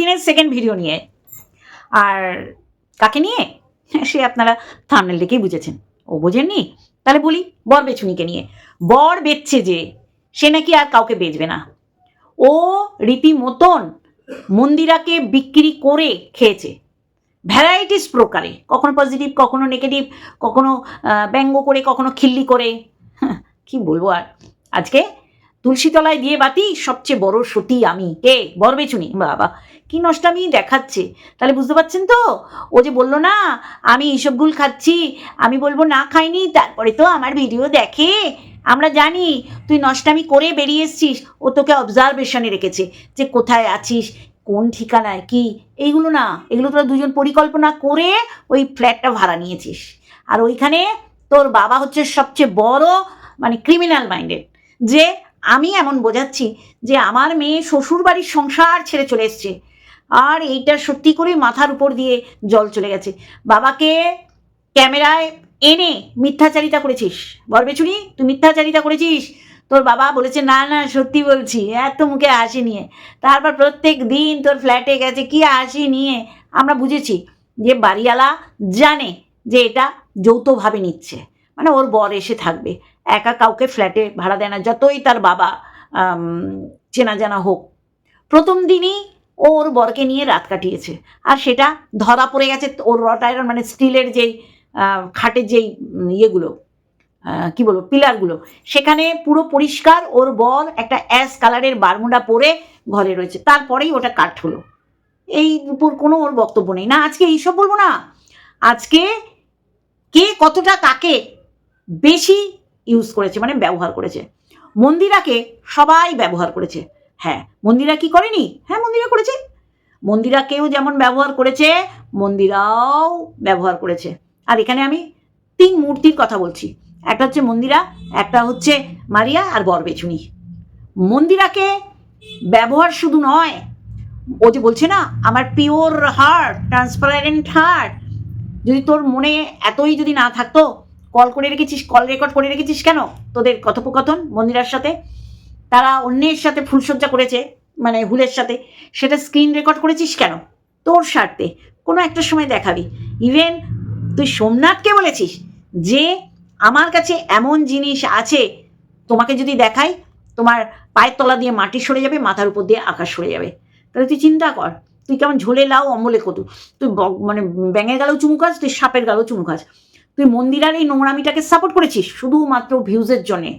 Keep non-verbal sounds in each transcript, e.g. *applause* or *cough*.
দিনের second video নিয়ে। আর কাকে নিয়ে? সে আপনারা থামনেল দেখেই বুঝেছেন। ও বোঝেননি? তাহলে বলি বর বেছুনিকে নিয়ে। বর বেচছে যে সে নাকি আর কাউকে বেচবে না। ও রীতিমতন মন্দিরাকে বিক্রি করে খেয়েছে। ভ্যারাইটিস প্রকারে। কখনো পজিটিভ কখনো নেগেটিভ কখনো ব্যঙ্গ করে কখনো খিল্লি করে। হ্যাঁ, কি বলব আর? আজকে তুলসীতলায় দিয়ে বাতি সবচেয়ে বড় সতী আমি। কে? বর বেচুনি বাবা। কি নষ্টামি দেখাচ্ছে? তাহলে বুঝতে পারছেন তো? ও যে বলল না, আমি এইসবগুলো খাচ্ছি, আমি বলব না খাইনি, তারপরে তো আমার ভিডিও দেখে। আমরা জানি, তুই নষ্টামি করে বেরিয়ে এসছিস, ও তোকে অবজারভেশনে রেখেছে যে কোথায় আছিস, কোন ঠিকানায়, কি? এইগুলো না, এগুলো তোরা দুজন পরিকল্পনা করে ওই ফ্ল্যাটটা ভাড়া নিয়েছিস। আর ওইখানে তোর বাবা হচ্ছে সবচেয়ে বড় মানে ক্রিমিনাল মাইন্ডেড যে আমি এমন বোঝাচ্ছি যে আমার মেয়ে শ্বশুর বাড়ির সংসার ছেড়ে চলে এসছে। আর এইটা সত্যি করে মাথার উপর দিয়ে জল চলে গেছে। বাবাকে ক্যামেরায় এনে মিথ্যাচারিতা করেছিস। বরবেচুনি তুই মিথ্যাচারিতা করেছিস? তোর বাবা বলেছে, না না, সত্যি বলছি, এত মুখে হাসি নিয়ে। তারপর প্রত্যেক দিন তোর ফ্ল্যাটে গেছে, কি হাসি নিয়ে? আমরা বুঝেছি যে বাড়িওয়ালা জানে যে এটা যৌথভাবে নিচ্ছে। মানে ওর বর এসে থাকবে। একা কাউকে ফ্ল্যাটে ভাড়া দেয় না, যতই তার বাবা চেনা জানা হোক। প্রথম দিনই ও ওর বরকে নিয়ে রাত কাটিয়েছে। আর সেটা ধরা পড়ে গেছে ওর রট আয়রন মানে স্টিলের যেই খাটের যেই ইয়েগুলো কি বলব, পিলারগুলো, সেখানে পুরো পরিষ্কার ওর বর একটা অ্যাশ কালারের বারমুডা পরে ঘরে রয়েছে। তারপরেই ওটা কাট হলো। এই উপর কোনো ওর বক্তব্য নেই। না, আজকে এইসব বলব না। আজকে কে কতটা কাকে বেশি ইউজ করেছে মানে ব্যবহার করেছে। মন্দিরাকে সবাই ব্যবহার করেছে। হ্যাঁ মন্দিরা কি করেনি? হ্যাঁ মন্দিরা করেছে। মন্দিরাকেও যেমন ব্যবহার করেছে, মন্দিরাও ব্যবহার করেছে। আর এখানে আমি তিন মূর্তির কথা বলছি। একটা হচ্ছে মন্দিরা, একটা হচ্ছে মারিয়া আর বরবেচুনি মন্দিরাকে ব্যবহার শুধু নয়, ও যে বলছে না, আমার পিওর হার্ট, ট্রান্সপারেন্ট হার্ট, যদি তোর মনে এতই যদি না থাকতো, কল করে রেখেছিস, কল রেকর্ড করে রেখেছিস কেন? তোদের কথোপকথন মন্দিরার সাথে? তারা অন্যের সাথে ফুলসজ্জা করেছে মানে হুলের সাথে, সেটা স্ক্রিন রেকর্ড করেছিস কেন? তোর স্বার্থে। কোনো একটা সময় দেখাবি। ইভেন তুই সোমনাথকে বলেছিস যে, আমার কাছে এমন জিনিস আছে, তোমাকে যদি দেখাই, তোমার পায়ের তলা দিয়ে মাটি সরে যাবে, মাথার উপর দিয়ে আকাশ সরে যাবে। তাহলে তুই চিন্তা কর, তুই কেমন ঝোলে লাও অম্বলে কতু তুই মানে ব্যাঙের গালেও চুমু খাস, তুই সাপের গালেও চুমু খাস। তুই মন্দিরার এই নোংরামিটাকে সাপোর্ট করেছিস শুধুমাত্র ভিউজের জন্যে।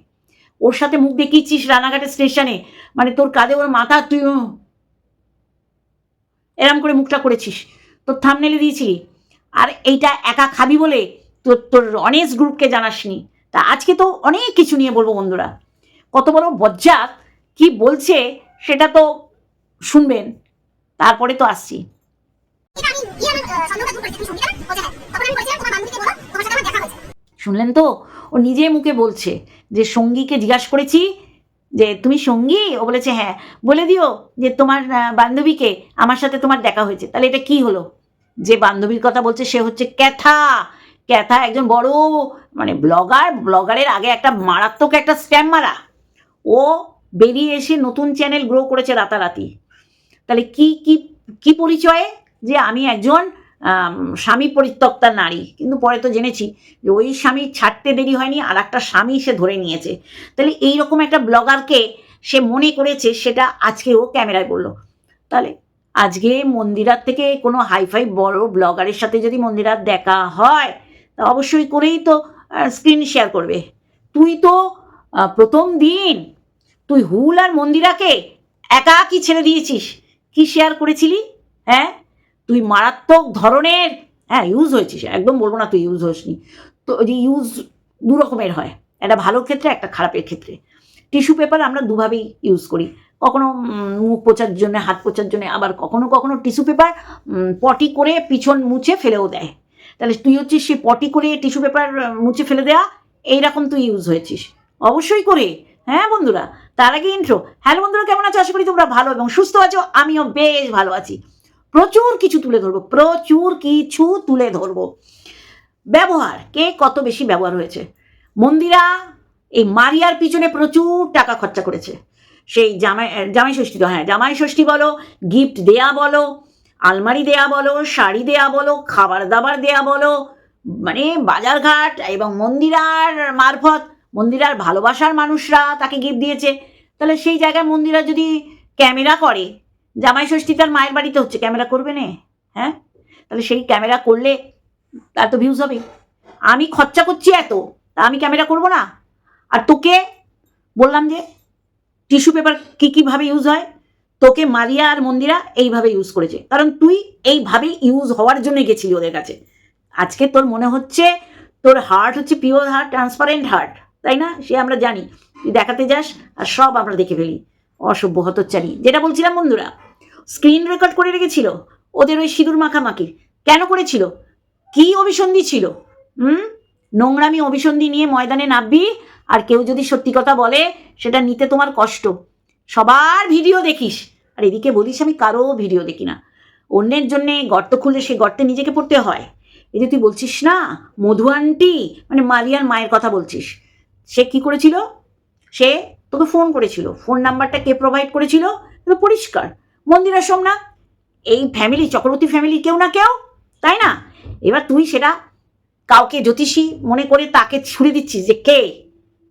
ওর সাথে মুখ দেখিয়েছিস রানাঘাটের স্টেশনে? মানে তোর কাঁধে ওর মাথা তুই এরম করে মুখটা করেছিস। তোর থামনেলে দিয়েছিলি আর এইটা একা খাবি বলে তোর তোর অনেস্ট গ্রুপকে জানাসনি। তা আজকে তো অনেক কিছু নিয়ে বলব বন্ধুরা। কত বড় বজ্জাত কি বলছে সেটা তো শুনবেন। তারপরে তো আসছি। শুনলেন তো? ও নিজে মুখে বলছে যে সঙ্গীকে জিজ্ঞাসা করেছি যে, তুমি সঙ্গী? ও বলেছে হ্যাঁ। বলে দিও যে, তোমার বান্ধবীকে আমার সাথে তোমার দেখা হয়েছে। তাহলে এটা কি হলো? যে বান্ধবীর কথা বলছে সে হচ্ছে ক্যাথা। ক্যাথা একজন বড় মানে ব্লগার, ব্লগারের আগে একটা মারাত্মক একটা স্ট্যাম্প মারা। ও বেরিয়ে এসে নতুন চ্যানেল গ্রো করেছে রাতারাতি। তাহলে কি কি পরিচয়ে? যে আমি একজন স্বামী পরিত্যক্তা নারী। কিন্তু পরে তো জেনেছি যে ওই স্বামী ছাড়তে দেরি হয়নি, আর একটা স্বামী সে ধরে নিয়েছে। তাহলে এইরকম একটা ব্লগারকে সে মনে করেছে, সেটা আজকে ও ক্যামেরায় বলল। তাহলে আজকে মন্দিরার থেকে কোনো হাইফাই বড় ব্লগারের সাথে যদি মন্দিরার দেখা হয়, তা অবশ্যই করেই তো স্ক্রিন শেয়ার করবে। তুই তো প্রথম দিন তুই হুল আর মন্দিরাকে একা কি ছেড়ে দিয়েছিস? কি শেয়ার করেছিলি? হ্যাঁ? তুই মারাত্মক ধরনের হ্যাঁ ইউজ হয়েছিস, একদম বলব না তুই ইউজ হসনি। তো যে ইউজ দু রকমের হয়, একটা ভালোর ক্ষেত্রে, একটা খারাপের ক্ষেত্রে। টিস্যু পেপার আমরা দুভাবেই ইউজ করি। কখনো মুখ পোছার জন্য, হাত পোছার জন্য, আবার কখনো কখনো টিস্যু পেপার পটি করে পিছন মুছে ফেলেও দেয়। তাহলে তুই হচ্ছিস সে পটি করে টিস্যু পেপার মুছে ফেলে দেওয়া এইরকম তুই ইউজ হয়েছিস। অবশ্যই করে হ্যাঁ বন্ধুরা? তার আগে ইন্ট্রো হ্যালো বন্ধুরা, কেমন আছো? আশা করি তোমরা ভালো এবং সুস্থ আছো। আমিও বেশ ভালো আছি। প্রচুর কিছু তুলে ধরবো, প্রচুর কিছু তুলে ধরবো। ব্যবহার, কে কত বেশি ব্যবহার হয়েছে? মন্দিরা এই মারিয়ার পিছনে প্রচুর টাকা খরচা করেছে। সেই জামাই জামাই ষষ্ঠী তো হ্যাঁ জামাই ষষ্ঠী বলো গিফট দেয়া বলো, আলমারি দেয়া বলো, শাড়ি দেয়া বলো, খাবার দাবার দেয়া বলো মানে বাজারঘাট এবং মন্দিরার মারফত, মন্দিরার ভালোবাসার মানুষরা তাকে গিফট দিয়েছে। তাহলে সেই জায়গায় মন্দিরা যদি ক্যামেরা করে জামাই ষষ্ঠী তার মায়ের বাড়িতে হচ্ছে, ক্যামেরা করবে না হ্যাঁ? তাহলে সেই ক্যামেরা করলে তার তো ভিউজ হবে। আমি খরচা করছি এত, তা আমি ক্যামেরা করব না? আর তোকে বললাম যে টিস্যু পেপার কী কীভাবে ইউজ হয়? তোকে মারিয়া আর মন্দিরা এইভাবে ইউজ করেছে। কারণ তুই এইভাবে ইউজ হওয়ার জন্য গেছিলি ওদের কাছে। আজকে তোর মনে হচ্ছে তোর হার্ট হচ্ছে পিওর হার্ট ট্রান্সপারেন্ট হার্ট তাই না? সে আমরা জানি। তুই দেখাতে যাস আর সব আমরা দেখে ফেলি। অসভ্য হতচ্চারি যেটা বলছিলাম বন্ধুরা স্ক্রিন রেকর্ড করে রেখেছিল, ওদের ওই সিঁদুর মাখামাখি কেন করেছিল? কি অভিসন্ধি ছিল? হুম? নোংরামি, অভিসন্ধি নিয়ে ময়দানে নামবি, আর কেউ যদি সত্যি কথা বলে, সেটা নিতে তোমার কষ্ট। সবার ভিডিও দেখিস। আর এদিকে বলিস, আমি কারও ভিডিও দেখি না। অন্যের জন্যে গর্ত খুললে সে গর্তে নিজেকে পড়তে হয়। এই যে তুই বলছিস না, মধু আন্টি মানে মালিয়ার মায়ের কথা বলছিস। সে কি করেছিল? সে তোকে ফোন করেছিল। ফোন নাম্বারটা কে প্রোভাইড করেছিল? পরিষ্কার। মন্দিরা সোমনাথ এই ফ্যামিলি চক্রবর্তী ফ্যামিলি কেউ না কেউ? তাই না? এবার তুই সেটা কাউকে জ্যোতিষী মনে করে তাকে ছুড়ে দিচ্ছিস যে কে?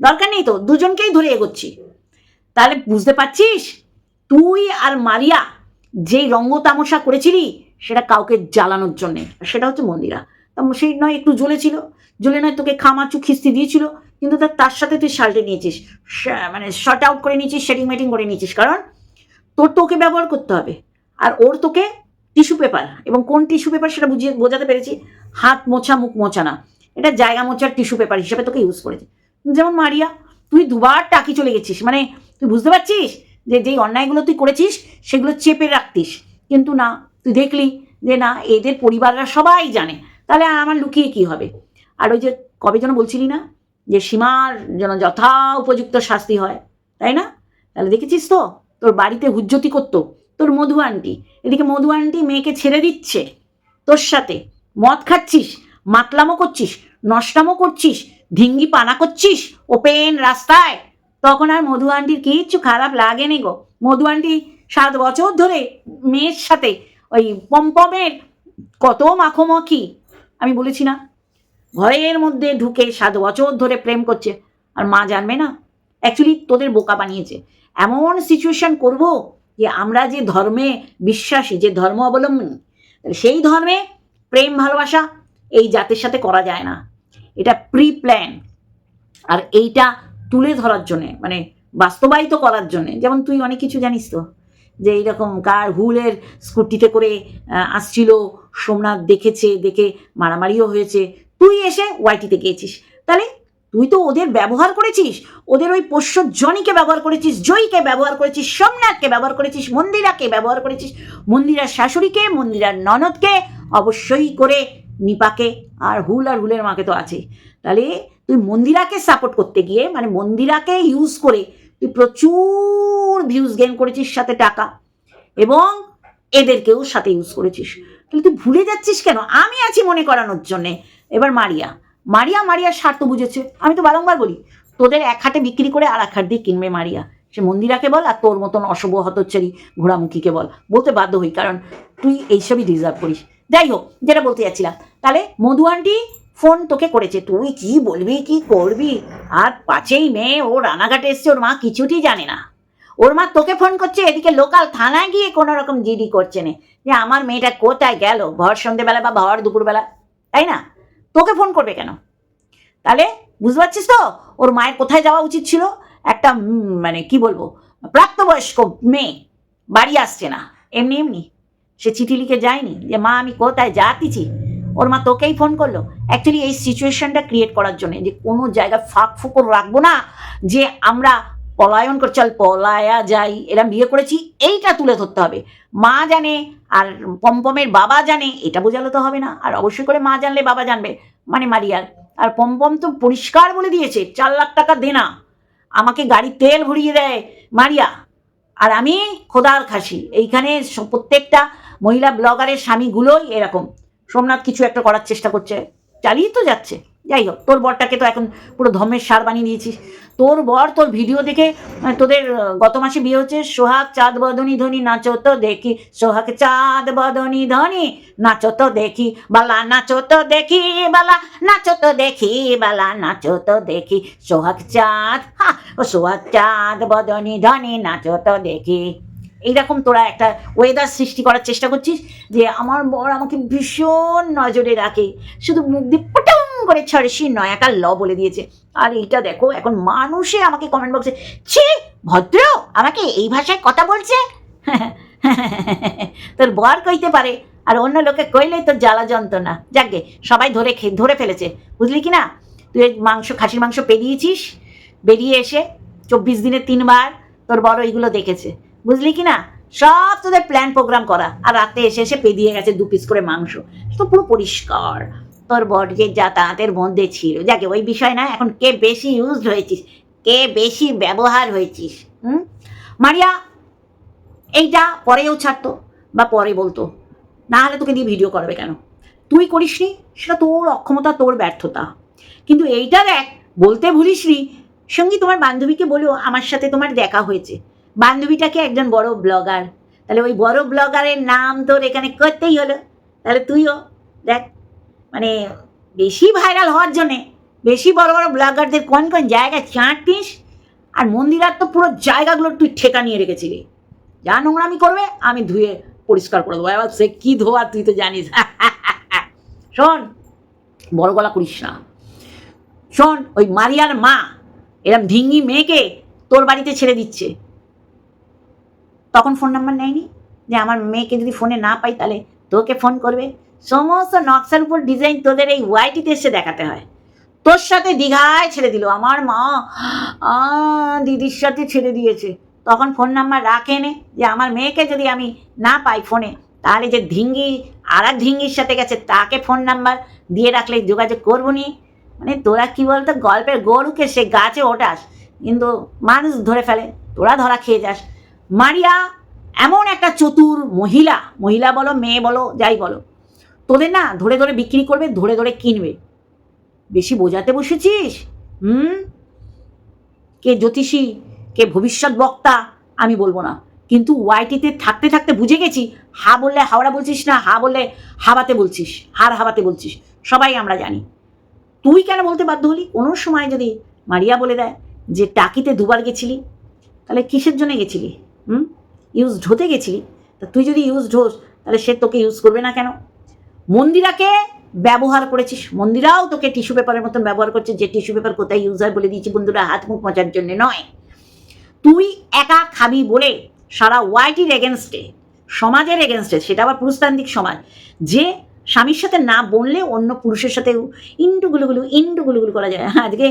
দরকার নেই তো, দুজনকেই ধরে এগোচ্ছি। তাহলে বুঝতে পারছিস? তুই আর মারিয়া যেই রঙ্গ তামসা করেছিলি, সেটা কাউকে জ্বালানোর জন্যে। সেটা হচ্ছে মন্দিরা। তা সেই নয়, একটু জ্বলেছিল। জ্বলে নয়, তোকে খামাচু খিস্তি দিয়েছিল। কিন্তু তার সাথে তুই শাল্টে নিয়েছিস। মানে শর্ট আউট করে নিয়েছিস শেডিং মেটিং করে নিয়েছিস। কারণ তোর তোকে ব্যবহার করতে হবে। আর ওর তোকে টিস্যু পেপার এবং কোন টিস্যু পেপার সেটা বুঝিয়ে, বোঝাতে পেরেছি, হাত মোছা, মুখ মোছা না। এটা জায়গা মোছার টিস্যু পেপার হিসেবে তোকে ইউজ করেছে। যেমন মারিয়া, তুই দুবার টাকি চলে গেছিস। মানে তুই বুঝতে পারছিস যে যেই অন্যায়গুলো তুই করেছিস, সেগুলো চেপে রাখতিস। কিন্তু না, তুই দেখলি যে না, এদের পরিবাররা সবাই জানে। তাহলে আর আমার লুকিয়ে কি হবে? আর ওই যে কবে যেন বলছিলি না যে সীমার যেন যথা উপযুক্ত শাস্তি হয়, তাই না? তাহলে দেখেছিস তো? তোর বাড়িতে হুজ্জতি করতো, তোর মধু আন্টি। এদিকে মধু আন্টি মেয়েকে ছেড়ে দিচ্ছে তোর সাথে। মদ খাচ্ছিস, মাতলামো করছিস, নষ্টামো করছিস, ধিঙ্গি পানা করছিস ওপেন রাস্তায়। তখন আর মধু আন্টির কিচ্ছু খারাপ লাগেনি গো। মধু আন্টি সাত বছর ধরে মেয়ের সাথে ওই পম্পমের কত মাখোমাখি, আমি বলেছি না। ঘরের মধ্যে ঢুকে সাত বছর ধরে প্রেম করছে। আর মা জানবে না অ্যাকচুয়ালি তোদের বোকা বানিয়েছে। এমন সিচুয়েশন করব যে আমরা যে ধর্মে বিশ্বাসী, যে ধর্ম অবলম্বন সেই ধর্মে প্রেম, ভালোবাসা এই জাতের সাথে করা যায় না। এটা প্রি প্ল্যান আর এইটা তুলে ধরার জন্যে মানে বাস্তবায়িত করার জন্যে, যেমন তুই অনেক কিছু জানিস তো, যে এইরকম কার হুলের স্কুটিতে করে আসছিল, সোমনাথ দেখেছে, দেখে মারামারিও হয়েছে তুই এসে ওয়াইটিতে গিয়েছিস। তাহলে তুই তো ওদের ব্যবহার করেছিস। ওদের ওই পোষ্য জনিকে ব্যবহার করেছিস, জয়ীকে ব্যবহার করেছিস, সোমনাথকে ব্যবহার করেছিস, মন্দিরাকে ব্যবহার করেছিস, মন্দিরার শাশুড়িকে, মন্দিরার ননদকে, অবশ্যই করে নিপাকে আর হুল আর হুলের মাকে তো আছে। তাহলে তুই মন্দিরাকে সাপোর্ট করতে গিয়ে মানে মন্দিরাকে ইউজ করে তুই প্রচুর ভিউজ গেন করেছিস সাথে টাকা এবং এদেরকেও সাথে ইউজ করেছিস। তাহলে তুই ভুলে যাচ্ছিস কেন? আমি আছি মনে করানোর জন্যে। এবার মারিয়া। মারিয়া, মারিয়ার স্বার্থ বুঝেছে। আমি তো বারংবার বলি, তোদের এক হাটে বিক্রি করে আর এক হাট দিয়ে কিনবে মারিয়া। সে মন্দিরাকে বল আর তোর মতন অশুভ হতচ্চারি ঘোড়ামুখীকে বল। বলতে বাধ্য হই, কারণ তুই এইসবই ডিজার্ভ করিস। যাই হোক, যেটা বলতে যাচ্ছিলাম, তাহলে মধু আন্টি ফোন তোকে করেছে। তুই কি বলবি, কি করবি? আর পাঁচেই মেয়ে, ও রানাঘাটে এসছে, ওর মা কিছুটি জানে না। ওর মা তোকে ফোন করছে, এদিকে লোকাল থানায় গিয়ে কোনো রকম জিডি করছে না। যে আমার মেয়েটা কোথায় গেল? ভর সন্ধেবেলা বা ভর দুপুরবেলা, তাই না? তোকে ফোন করবে কেন? তাহলে বুঝতে পারছিস তো? ওর মায়ের কোথায় যাওয়া উচিত ছিল? একটা মানে কি বলব? প্রাপ্তবয়স্ক মেয়ে, বাড়ি আসছে না। এমনি এমনি। সে চিঠি লিখে যায়নি যে, মা, আমি কোথায় যাতিছি ওর মা তোকেই ফোন করল। অ্যাকচুয়ালি এই সিচুয়েশনটা ক্রিয়েট করার জন্য যে, কোনো জায়গায় ফাঁক ফুকর রাখব না যে, আমরা পলায়ন করে, চল পলায়া যাই। এরা বিয়ে করেছি, এইটা তুলে ধরতে হবে। মা জানে, আর পম্পমের বাবা জানে, এটা বোঝালে তো হবে না। আর অবশ্যই করে মা জানলে বাবা জানবে মানে মারিয়ার আর পম্পম তো পরিষ্কার বলে দিয়েছে, চার লাখ টাকা দেনা আমাকে গাড়ি তেল ভরিয়ে দেয়, মারিয়া। আর আমি খোদার খাসি। এইখানে প্রত্যেকটা মহিলা ব্লগারের স্বামীগুলোই এরকম। সোমনাথ কিছু একটা করার চেষ্টা করছে, চালিয়ে তো যাচ্ছে। যাই হোক, তোর বরটাকে তো এখন পুরো ধর্মের সার বানিয়ে দিয়েছিস। তোর বর তোর ভিডিও দেখে তোদের গত মাসে বিয়ে হচ্ছে সোহাগ, চাঁদ, বদনী, ধনী, নাচো তো দেখি। সোহাগ, চাঁদ, বদনী, ধনী, নাচো তো দেখি, বালা, নাচো তো দেখি, বালা, নাচো তো দেখি, বালা, নাচো তো দেখি। সোহাগ, চাঁদ, হা, ও সোহাগ, চাঁদ, বদনী, ধনী, নাচো তো দেখি। এইরকম তোরা একটা ওয়েদার সৃষ্টি করার চেষ্টা করছিস যে আমার বর আমাকে ভীষণ নজরে রাখে। শুধু মুখ দিয়ে পটং করে ছাড়সি নয়াকা ল বলে দিয়েছে। আর এইটা দেখো, এখন মানুষে আমাকে কমেন্ট বক্সে ছি, ভদ্র, আমাকে এই ভাষায় কথা বলছে? *laughs* তোর বর কইতে পারে, আর অন্য লোকে কইলে তোর জ্বালা যন্ত্রণা। যাকে সবাই ধরে ধরে ফেলেছে। বুঝলি কি না? তুই মাংস, খাসির মাংস পেরিয়েছিস, বেরিয়ে এসে চব্বিশ দিনে তিনবার তোর বড় এইগুলো দেখেছে। বুঝলি কি না? সব তোদের প্ল্যান প্রোগ্রাম করা। আর রাতে এসে এসে পেদিয়ে গেছে দু পিস করে মাংস। তো পুরো পরিষ্কার। তোর বডকে যাতায়াতের মধ্যে ছিল। যাকে ওই বিষয় না, এখন কে বেশি ইউজড হয়েছিস? কে বেশি ব্যবহার হয়েছিস? হুম? মারিয়া, এইটা পরেও ছাড়তো বা পরে বলতো। না হলে তোকে দিয়ে ভিডিও করবে কেন? তুই করিসনি, সেটা তোর অক্ষমতা, তোর ব্যর্থতা। কিন্তু এইটা দেখ, বলতে ভুলিসনি, সঙ্গী তোমার বান্ধবীকে বলো আমার সাথে তোমার দেখা হয়েছে। বান্ধবীটাকে একজন বড় ব্লগার তাহলে ওই বড় ব্লগারের নাম তোর এখানে করতেই হলো। তাহলে তুইও দেখ মানে বেশি ভাইরাল হওয়ার জন্যে বেশি বড় বড় ব্লগারদের কোন কোন জায়গায় চাঁটিস আর মন্দিরার তো পুরো জায়গাগুলো তুই ঠেকা নিয়ে রেখেছিলি। যা নোংরামি করবে, আমি ধুয়ে পরিষ্কার করে দেবো। এবার সে কী ধোয়া, তুই তো জানিস। *laughs* শোন, বড় গলা করিস না। শোন, ওই মারিয়ার মা, এরম ঢিঙ্গি মেয়েকে তোর বাড়িতে ছেড়ে দিচ্ছে। তখন ফোন নাম্বার নেয়নি? যে আমার মেয়েকে যদি ফোনে না পাই, তাহলে তোকে ফোন করবে? সমস্ত নকশার উপর ডিজাইন তোদের এই ওয়াইটিতে এসে দেখাতে হয়। তোর সাথে দীঘায় ছেড়ে দিল। আমার মা দিদির সাথে ছেড়ে দিয়েছে। তখন ফোন নাম্বার রাখেনে যে আমার মেয়েকে যদি আমি না পাই ফোনে তাহলে যে ধিঙ্গি আর এক ধিঙ্গির সাথে গেছে, তাকে ফোন নাম্বার দিয়ে রাখলে যোগাযোগ করব নি। মানে তোরা কি বলতো, গল্পের গরুকে সে গাছে ওঠাস কিন্তু মানুষ ধরে ফেলে, তোরা ধরা খেয়ে যাস। মারিয়া, এমন একটা চতুর মহিলা মহিলা বলো, মেয়ে বলো, যাই বলো তোদের না ধরে ধরে বিক্রি করবে, ধরে ধরে কিনবে। বেশি বোঝাতে বসেছিস? হুম? কে জ্যোতিষী, কে ভবিষ্যৎ বক্তা, আমি বলব না। কিন্তু ওয়াইটিতে থাকতে থাকতে বুঝে গেছি, হা বললে হাওড়া বলছিস না, হা বললে হাবাতে বলছিস, হার হাবাতে বলছিস, সবাই আমরা জানি। তুই কেন বলতে বাধ্য হলি? কোনো সময় যদি মারিয়া বলে দেয় যে টাকিতে দুবার গেছিলি, তাহলে কিসের জন্য গেছিলি? হুম? ইউজ ঢোতে গেছিলি? তা তুই যদি ইউজ ঢোস, তাহলে সে তোকে ইউজ করবে না কেন? মন্দিরাকে ব্যবহার করেছিস? মন্দিরাও তোকে টিস্যু পেপারের মতন ব্যবহার করছে যে টিস্যু পেপার কোথায় ইউজ হয় বলে দিয়েছি বন্ধুরা, হাত মুখ মোচার জন্য নয়। তুই একা খাবি বলে সারা ওয়াইটির এগেনস্টে সমাজের এগেনস্টে সেটা আবার পুরুষতান্ত্রিক সমাজ, যে স্বামীর সাথে না বললে অন্য পুরুষের সাথে ইন্টু গুলুগুলু ইন্টু গুলুগুলু করা যায়। হ্যাঁ আজকে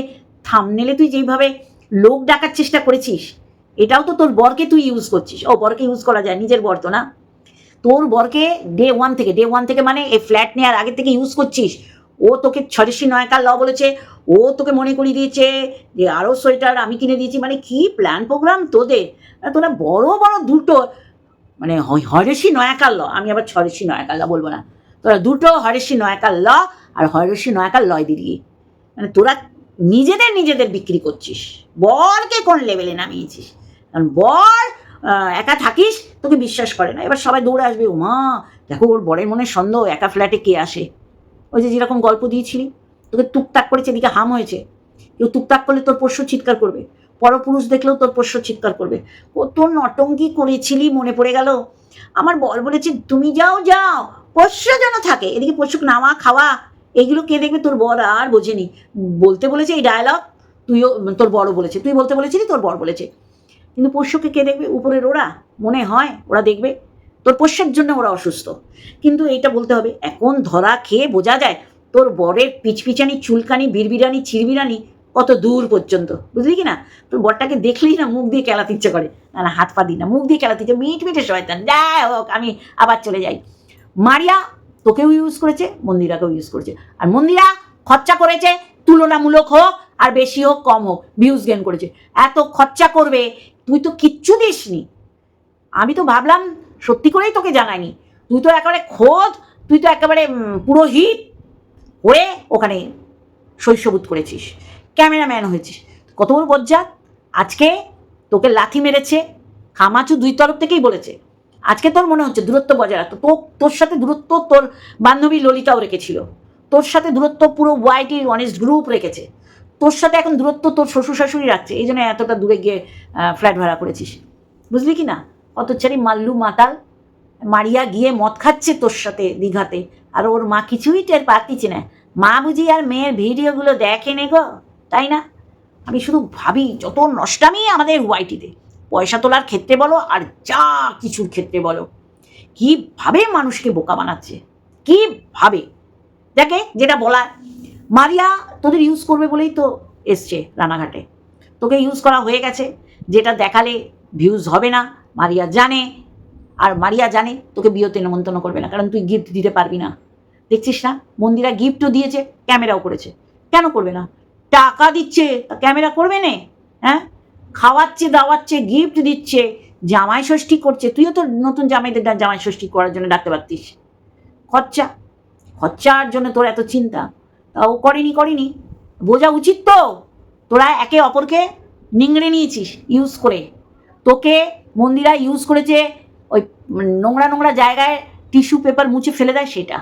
থামনেলে তুই যেইভাবে লোক ডাকার চেষ্টা করেছিস, এটাও তো তোর বরকে তুই ইউজ করছিস। ও, বরকে ইউজ করা যায়, নিজের বর তো না? তোর বরকে ডে ওয়ান থেকে ডে ওয়ান থেকে মানে এই ফ্ল্যাট নেওয়ার আগে থেকে ইউজ করছিস। ও তোকে ছড়েশি নয়কার ল বলেছে, ও তোকে মনে করিয়ে দিয়েছে যে আরও সোয়েটার আমি কিনে দিয়েছি। মানে কি প্ল্যান প্রোগ্রাম তোদের? তোরা বড় বড় দুটো মানে হরেশি নয়াকার ল আমি আবার ছরেশি নয়াকার ল বলব না। তোরা দুটো হরেশি নয়াকার ল আর হরেশি নয়াকার লয় দিদি মানে তোরা নিজেদের নিজেদের বিক্রি করছিস। বরকে কোন লেভেলে নামিয়েছিস? কারণ বর একা থাকিস? তোকে বিশ্বাস করে না। এবার সবাই দৌড়ে আসবে, ও মা, দেখো ওর বরের মনে সন্দেহ, একা ফ্ল্যাটে কে আসে? ওই যে যেরকম গল্প দিয়েছিলি, তোকে টুকটাক করেছে, এদিকে হাম হয়েছে। কেউ টুকটাক করলে তোর পোষ্য চিৎকার করবে, পরপুরুষ দেখলেও তোর পোষ্য চিৎকার করবে। কত নটঙ্কি করেছিলি, মনে পড়ে গেল। আমার বর বলেছে, তুমি যাও যাও, পোষ্য যেন থাকে, এদিকে পোষ্যক নামা, খাওয়া, এগুলো কে দেখবে তোর বর আর বোঝেনি। বলতে বলেছে এই ডায়লগ তুইও, তোর বড় বলেছে, তুই বলতে বলেছিলি, তোর বর বলেছে। কিন্তু পোষ্যকে কে দেখবে? উপরের ওরা। মনে হয় ওরা দেখবে। তোর পোষ্যের জন্য ওরা অসুস্থ। কিন্তু এইটা বলতে হবে, এখন ধরা খেয়ে বোঝা যায় তোর বরের পিচপিচানি চুলকানি, বিড়বিড়ানি চিরবিরানি কত দূর পর্যন্ত। বুঝলি কি না? তোর বরটাকে দেখলেই না মুখ দিয়ে কেলাতে ইচ্ছে করে। না না, হাত পা দিই না, মুখ দিয়ে কেলাতে ইচ্ছে মিট, মিটে শয়তান। যাই হোক, আমি আবার চলে যাই। মারিয়া তোকেও ইউজ করেছে, মন্দিরাকেও ইউজ করেছে। আর মন্দিরা খরচা করেছে, তুলনামূলক হোক আর বেশি হোক কম হোক ভিউজ গেন করেছে। এত খরচা করবে, তুই তো কিচ্ছু দিসনি। আমি তো ভাবলাম, সত্যি করেই তোকে জানাইনি। তুই তো একেবারে খোদ, তুই তো একেবারে পুরোহিত হয়ে ওখানে শৈশবুত করেছিস। ক্যামেরাম্যান হয়েছিস। কত বড় বজ্জাত। আজকে তোকে লাথি মেরেছে, খামাচু দুই তরফ থেকেই বলেছে। আজকে তোর মনে হচ্ছে দূরত্ব বজায় রাখতো। তো, তোর সাথে দূরত্ব তোর বান্ধবী ললিতাও রেখেছিল। তোর সাথে দূরত্ব পুরো ওয়াইটির অনেস্ট গ্রুপ রেখেছে। তোর সাথে এখন দূরত্ব তোর শ্বশুর শাশুড়ি রাখছে, এই জন্য এতটা দূরে গিয়ে ফ্ল্যাট ভাড়া করেছিস। বুঝলি কি না? অতচারি মাল্লু মাতাল মারিয়া গিয়ে মদ খাচ্ছে তোর সাথে দীঘাতে, আর ওর মা কিছুই টের পাচ্ছি না। মা বুঝি আর মেয়ের ভিডিওগুলো দেখে নে গো, তাই না? আমি শুধু ভাবি, যত নষ্টামি আমাদের ওয়াইটিতে পয়সা তোলার ক্ষেত্রে বলো আর যা কিছুর ক্ষেত্রে বলো, কীভাবে মানুষকে বোকা বানাচ্ছে, কীভাবে? দেখে যেটা বলার। মারিয়া তোদের ইউজ করবে বলেই তো এসছে রানাঘাটে। তোকে ইউজ করা হয়ে গেছে, যেটা দেখালে ভিউজ হবে না, মারিয়া জানে, আর মারিয়া জানে তোকে বিয়েতে নেমন্তন্ন করবে না, কারণ তুই গিফট দিতে পারবি না। দেখছিস না? মন্দিরা গিফটও দিয়েছে ক্যামেরাও করেছে। কেন করবে না? টাকা দিচ্ছে ক্যামেরা করবে না হ্যাঁ? খাওয়াচ্ছে, দাওয়াচ্ছে গিফট দিচ্ছে, জামাই ষষ্ঠী করছে। তুইও তো নতুন জামাইদের জামাই ষষ্ঠী করার জন্য ডাকতে পারতিস। খরচা। খরচার জন্য তোর এত চিন্তা। তাও করেনি করেনি। বোঝা উচিত তো? তোরা একে অপরকে নিংড়ে নিয়েছিস ইউজ করে। তোকে মন্দিরা ইউজ করেছে ওই নোংরা নোংরা জায়গায় টিস্যু পেপার মুছে ফেলে দেয় সেটা।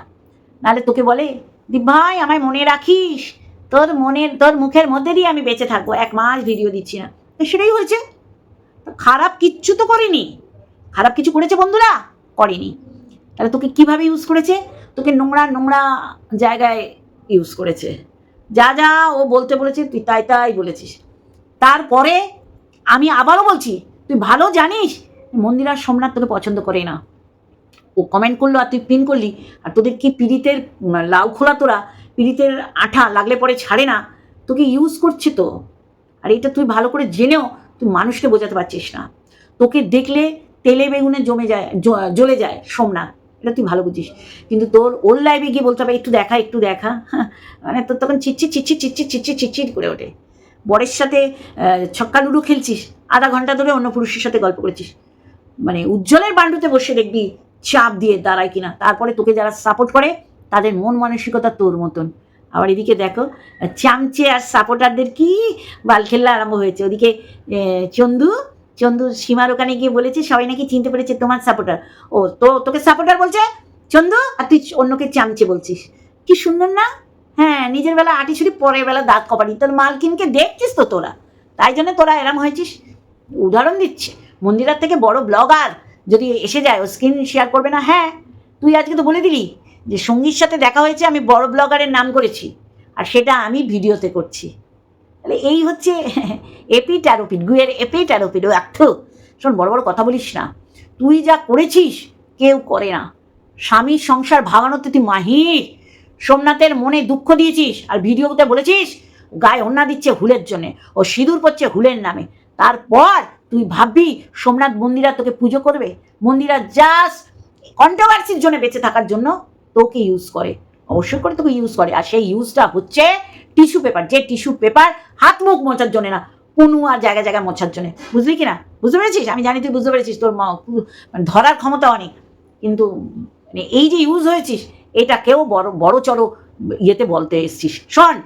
নাহলে তোকে বলে দি ভাই, আমায় মনে রাখিস। তোর মনের, তোর মুখের মধ্যে দিয়ে আমি বেঁচে থাকব। এক মাস ভিডিও দিচ্ছি না। সেটাই হয়েছে। খারাপ কিচ্ছু তো করেনি। খারাপ কিছু করেছে বন্ধুরা? করেনি। তাহলে তোকে কীভাবে ইউজ করেছে? তোকে নোংরা নোংরা জায়গায় ইউজ করেছে। যা যা ও বলতে বলেছে, তুই তাই তাই বলেছিস। তারপরে আমি আবারও বলছি, তুই ভালো জানিস মন্দিরার সোমনাথ তোকে পছন্দ করে না। ও কমেন্ট করল, আর তুই পিন করলি, আর তোদের কি পিড়িতের লাউ খোলা তোরা, পিড়িতের আঠা লাগলে পরে ছাড়ে না? তোকে ইউজ করছে তো। আর এটা তুই ভালো করে জেনেও তুই মানুষকে বোঝাতে পারছিস না। তোকে দেখলে তেলে বেগুনে জমে যায় জ্বলে যায় সোমনাথ। এটা তুই ভালো বুঝিস। কিন্তু তোর ওর লাইভে গিয়ে বলতে হবে একটু দেখা একটু দেখা। হ্যাঁ, মানে তোর তখন চিচ্ছি চিচ্ছি চিচ্ছি চিচ্ছি চিচ্ছির করে ওঠে। বরের সাথে ছক্কা লুডো খেলছিস আধা ঘণ্টা ধরে অন্য পুরুষের সাথে গল্প করেছিস। মানে উজ্জ্বলের বান্ডুতে বসে দেখবি চাপ দিয়ে দাঁড়ায় কিনা। তারপরে তোকে যারা সাপোর্ট করে তাদের মন মানসিকতা তোর মতন। আবার এদিকে দেখো চামচে আর সাপোর্টারদের কি বাল খেলা আরম্ভ হয়েছে। ওদিকে চন্দু চন্দু সীমার ওখানে গিয়ে বলেছে, সবাই নাকি চিনতে পেরেছে তোমার সাপোর্টার ও, তো তোকে সাপোর্টার বলছে? চন্দু, আর তুই অন্যকে চামচে বলছিস। কি সুন্দর না? হ্যাঁ নিজের বেলা আটি ছুটি পরের বেলা দাঁত কপালি তোর মালকিনকে দেখছিস তো তোরা? তাই জন্য তোরা এরম হয়েছিস? উদাহরণ দিচ্ছে। মন্দিরার থেকে বড় ব্লগার যদি এসে যায়, ও স্ক্রিন শেয়ার করবে না? হ্যাঁ। তুই আজকে তো বলে দিলি যে সঙ্গীর সাথে দেখা হয়েছে, আমি বড় ব্লগারের নাম করেছি। আর সেটা আমি ভিডিওতে করছি। তাহলে এই হচ্ছে এপিট আর গুয়ের এপিট ও একটু শোন, বড় বড় কথা বলিস না। তুই যা করেছিস, কেউ করে না। স্বামীর সংসার ভাঙানোতে তুই মাহির। সোমনাথের মনে দুঃখ দিয়েছিস, আর ভিডিওতে বলেছিস, গায়ে অন্যা দিচ্ছে হুলের জন্যে, ও সিঁদুর পড়ছে হুলের নামে। তারপর তুই ভাববি, সোমনাথ মন্দিরা তোকে পুজো করবে? মন্দিরা জাস্ট কন্ট্রোভার্সির জন্য বেঁচে থাকার জন্য তোকে ইউজ করে। অবশ্যই করে তোকে ইউজ করে। আর সেই ইউজটা হচ্ছে টিস্যু পেপার, যে টিস্যু পেপার হাত মুখ মোছার জন্য না, কোনো আর জায়গায় জায়গায় মোছার জন্য। বুঝলি কি না বুঝতে পেরেছিস? আমি জানি তুই বুঝতে পেরেছিস, তোর মানে ধরার ক্ষমতা অনেক। কিন্তু মানে এই যে ইউজ হয়েছিস, এটা কেউ বড় বড় চড়ো ইয়েতে বলতে এসছিস। শোন,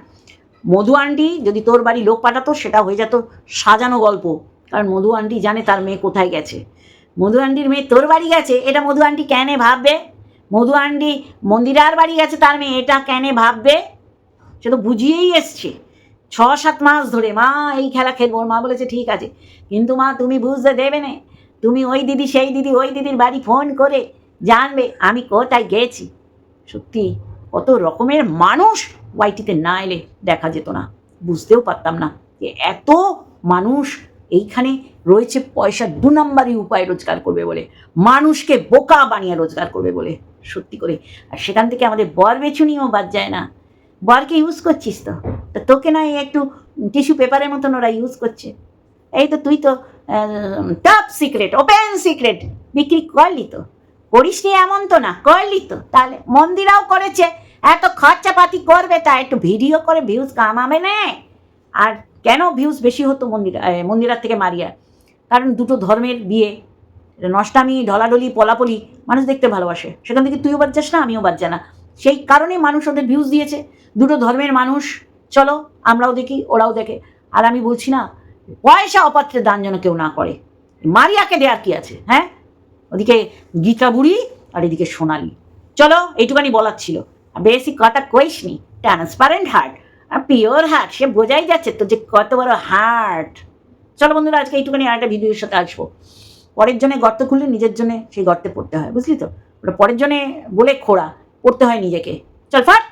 মধু আন্টি যদি তোর বাড়ি লোক পাঠাতো, সেটা হয়ে যেত সাজানো গল্প। কারণ মধু আন্টি জানে তার মেয়ে কোথায় গেছে। মধু আন্টির মেয়ে তোর বাড়ি গেছে? এটা মধু আন্টি কেনে ভাববে? মধু আন্টি মন্দিরার বাড়ি গেছে তার মেয়ে, এটা কেনে ভাববে? সে তো বুঝিয়েই এসছে। ছ সাত মাস ধরে মা এই খেলা খেলব মা বলেছে, ঠিক আছে। কিন্তু মা, তুমি বুঝতে দেবে না। তুমি ওই দিদি, সেই দিদি, ওই দিদির বাড়ি ফোন করে জানবে আমি কোথায় গেছি। সত্যি, কত রকমের মানুষ ওয়াইটিতে না এলে দেখা যেত না। বুঝতেও পারতাম না যে এত মানুষ এইখানে রয়েছে, পয়সা দু নম্বরই উপায় রোজগার করবে বলে, মানুষকে বোকা বানিয়ে রোজগার করবে বলে। সত্যি করে। আর সেখান থেকে আমাদের বর বেছুনিও বাদ যায় না। বরকে ইউজ করছিস তো? তোকে নয় একটু টিস্যু পেপারের মতন ওরা ইউজ করছে। এই তো তুই তো টপ সিক্রেট ওপেন সিক্রেট বিক্রি করলি তো। করিস নি এমন তো না, করলি তো। তাহলে মন্দিরাও করেছে। এত খরচাপাতি করবে তা, একটু ভিডিও করে ভিউজ কামাবে না। আর কেন ভিউজ বেশি হতো মন্দির মন্দিরার থেকে মারিয়া? কারণ দুটো ধর্মের বিয়ে, নষ্টামি, ঢলাঢলি, পলাপলি মানুষ দেখতে ভালোবাসে। সেখান থেকে তুইও বাদ যাস না, আমিও বাদ যা না। সেই কারণে মানুষ ওদের ভিউজ দিয়েছে। দুটো ধর্মের মানুষ, চলো আমরাও দেখি, ওরাও দেখে। আর আমি বলছি না, পয়সা অপাত্রে দান যেন কেউ না করে। মারিয়াকে দেওয়ার কি আছে হ্যাঁ? ওদিকে গীতা বুড়ি আর এদিকে সোনালি। চলো এইটুখানি বলার ছিল। বেশি কথা কইস নি ট্রান্সপারেন্ট হার্ট আর পিওর হার্ট সে বোঝাই যাচ্ছে তো যে কত বড় হার্ট চলো বন্ধুরা, আজকে এইটুখানি আর একটা ভিডিওর সাথে আসব। পরের জনে গর্ত খুললে নিজের জন্য সেই গর্তে পড়তে হয়, বুঝলি তো? ওটা পরের জনে বলে খোড়া। পড়তে হয় নিজেকে। চল ফাট!